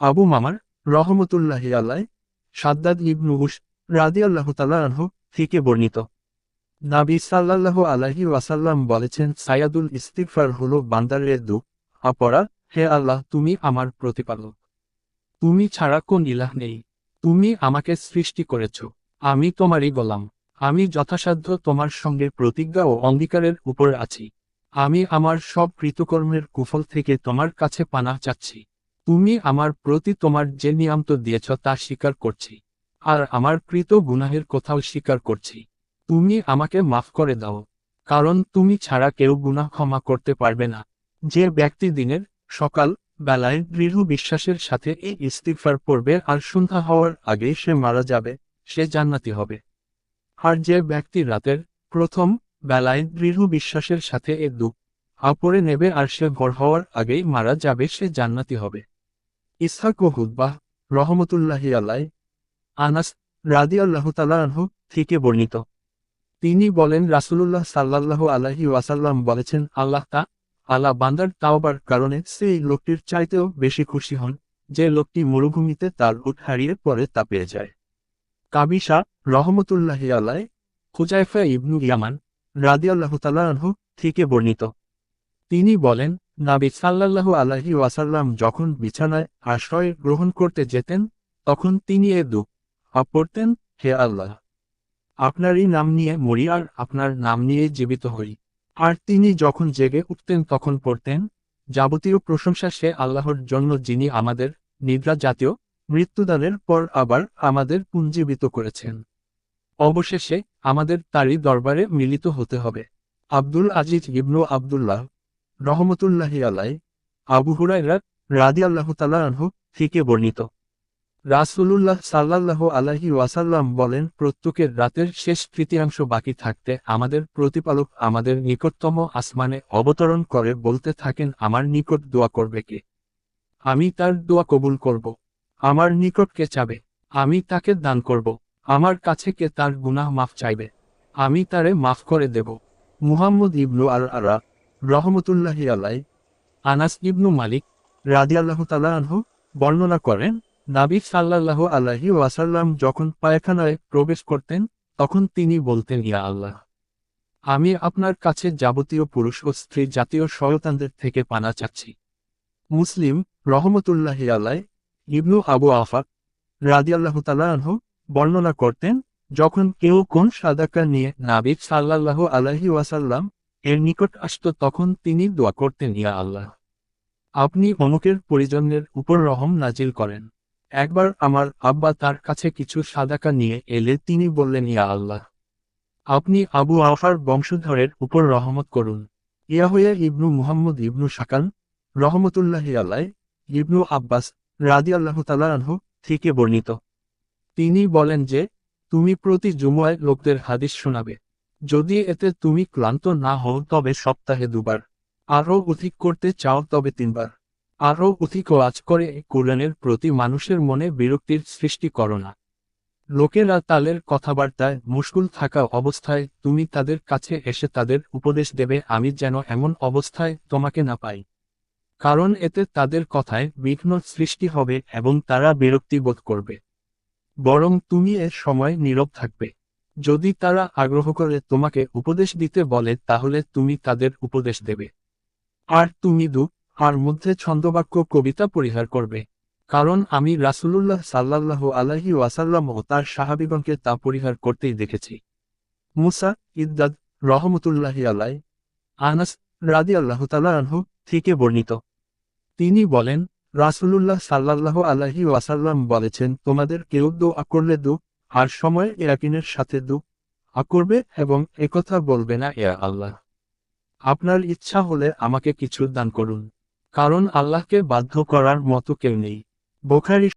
আবু মামার রহমতুল্লাহ আল্লাহ সাদ্দাদ ইবনু হুস রাদি আল্লাহ আনহু থেকে বর্ণিত। নাবি সাল্লাল্লাহ আলাহি ওয়াসাল্লাম বলেছেন সায়াদুল ইস্তিফার হল বান্দারের দুঃখ অপরা হে আল্লাহ, তুমি আমার প্রতিপালক। তুমি ছাড়া কোন ইলাহ নেই। তুমি আমাকে সৃষ্টি করেছ। আমি তোমারই গোলাম। আমি যথাসাধ্য তোমার সঙ্গে প্রতিজ্ঞা ও অঙ্গীকারের উপর আছি। আমি আমার সব কৃতকর্মের কুফল থেকে তোমার কাছে পানা চাচ্ছি। তুমি আমার প্রতি তোমার যে নিয়ামত দিয়েছ তা স্বীকার করছি। আর আমার কৃত গুনাহের কোথাও স্বীকার করছি। তুমি আমাকে মাফ করে দাও, কারণ তুমি ছাড়া কেউ গুনাহ ক্ষমা করতে পারবে না। যে ব্যক্তি দিনের, সকাল, বেলায় দৃঢ় বিশ্বাসের সাথে এই ইস্তিফার পড়বে আর সন্ধ্যা হওয়ার আগেই সে মারা যাবে, সে জান্নাতি হবে। আর যে ব্যক্তি রাতের, প্রথম, বেলায় দৃঢ় বিশ্বাসের সাথে এ দুঃখ আপরে নেবে আর সে ভর হওয়ার আগেই মারা যাবে, সে জান্নাতি হবে। ইসহাক ও হুদ্বাহ রহমতুল্লাহি আল্লাহ আনাস রাদি আল্লাহ আনহু থেকে বর্ণিত। তিনি বলেন, রাসূলুল্লাহ সাল্লাল্লাহু আলাহি ওয়াসাল্লাম বলেছেন, আল্লাহ তা আল্লাহ বান্দার তাওবার কারণে সেই লোকটির চাইতেও বেশি খুশি হন, যে লোকটি মরুভূমিতে তার উঠ হারিয়ে পরে তা পেয়ে যায়। কাবিশা রহমতুল্লাহি আলাই খুজাইফা ইবনু ইয়ামান রাদিয়াল্লাহু তাআলা আনহু থেকে বর্ণিত। তিনি বলেন নাবি সাল্লাল্লাহু আলাইহি ওয়াসাল্লাম যখন বিছানায় আশ্রয় গ্রহণ করতে যেতেন, তখন তিনি এ দুঃখ পড়তেন হে আল্লাহ, আপনারই নাম নিয়ে মরি আর আপনার নাম নিয়ে জীবিত হই। আর তিনি যখন জেগে উঠতেন, তখন পড়তেন, যাবতীয় প্রশংসা সে আল্লাহর জন্য যিনি আমাদের নিদ্রা জাতীয় মৃত্যুদানের পর আবার আমাদের পুঞ্জীবিত করেছেন। অবশেষে আমাদের তারই দরবারে মিলিত হতে হবে। আব্দুল আজিজ ইবনু আবদুল্লাহ রহমতুল্লাহি আলাই আবু হুরাইরা রাদি আল্লাহ আনহু থেকে বর্ণিত। রাসূলুল্লাহ সাল্লাল্লাহু আলাইহি ওয়াসাল্লাম বলেন, প্রত্যেকের রাতের শেষ তৃতীয়াংশ বাকি থাকতে আমাদের প্রতিপালক আমাদের নিকটতম আসমানে অবতরণ করে বলতে থাকেন, আমার নিকট দোয়া করবে কে? আমি তার দোয়া কবুল করব। আমার নিকট কে চাবে? আমি তাকে দান করব। আমার কাছে কে তার গুনাহ মাফ চাইবে? আমি তারে মাফ করে দেব। মুহাম্মদ ইবনু আর আরা রহমতুল্লাহি আলাই। আনাস ইবনু মালিক রাদিয়াল্লাহু তাআলা আনহু বর্ণনা করেন, নাবি সাল্লাল্লাহু আলাইহি ওয়াসাল্লাম যখন পায়খানায় প্রবেশ করতেন, তখন তিনি বলতেন, ইয়া আল্লাহ, আমি আপনার কাছে যাবতীয় পুরুষ ও স্ত্রী জাতীয় শয়তানদের থেকে পানা চাচ্ছি। মুসলিম রহমতুল্লাহি আলাই ইবনু আবু আফাক রাদিয়াল্লাহু তাআলা আনহু বর্ণনা করতেন, যখন কেউ কোন সাদাকা নিয়ে নাবিব সাল্লাল্লাহু আলাইহি ওয়াসাল্লাম এর নিকট আসত তখন তিনি দোয়া করতেন, ইয়া আল্লাহ, আপনি অমুকের পরিজনের উপর রহম নাজিল করেন। একবার আমার আব্বা তার কাছে কিছু সাদাকা নিয়ে এলে তিনি বললেন, ইয়া আল্লাহ, আপনি আবু আফার বংশধরের উপর রহমত করুন। ইয়াহইয়া ইবনু মুহাম্মদ ইবনু শাকান, রহমতুল্লাহি আল্লাহ ইবনু আব্বাস রাদি আল্লাহ আনহু থেকে বর্ণিত। তিনি বলেন যে, তুমি প্রতি জুমুয়ায় লোকদের হাদিস শোনাবে। যদি এতে তুমি ক্লান্ত না হও তবে সপ্তাহে দুবার। আরও অধিক করতে চাও তবে তিনবার। আরও অধিক ওয়াজ করে কোরআনের প্রতি মানুষের মনে বিরক্তির সৃষ্টি করো না। লোকেরা তালের কথাবার্তায় মুশকুল থাকা অবস্থায় তুমি তাদের কাছে এসে তাদের উপদেশ দেবে, আমি যেন এমন অবস্থায় তোমাকে না পাই। কারণ এতে তাদের কথায় বিঘ্ন সৃষ্টি হবে এবং তারা বিরক্তি বোধ করবে। বরং তুমি এর সময় নীরব থাকবে। যদি তারা আগ্রহ করে তোমাকে উপদেশ দিতে বলে, তাহলে তুমি তাদের উপদেশ দেবে। আর তুমি দু, আর মধ্যে ছন্দবাক্য কবিতা পরিহার করবে। কারণ আমি রাসূলুল্লাহ সাল্লাল্লাহু আলাইহি ওয়াসাল্লাম ও তার সাহাবিগণকে তা পরিহার করতেই দেখেছি। মুসা ইদ্দাদ রহমতুল্লাহি আলাই আনাস রাদি আল্লাহ আনহু থেকে বর্ণিত। তিনি বলেন, রাসূলুল্লাহ সাল্লাল্লাহু আলাইহি ওয়াসাল্লাম বলেছেন, তোমাদের কেউ দোয়া করলে দু আর সময় ইয়াকিনের সাথে দুঃখ করবে এবং একথা বলবে না, ইয়া আল্লাহ, আপনার ইচ্ছা হলে আমাকে কিছু দান করুন। কারণ আল্লাহকে বাধ্য করার মতো কেউ নেই। বোখারি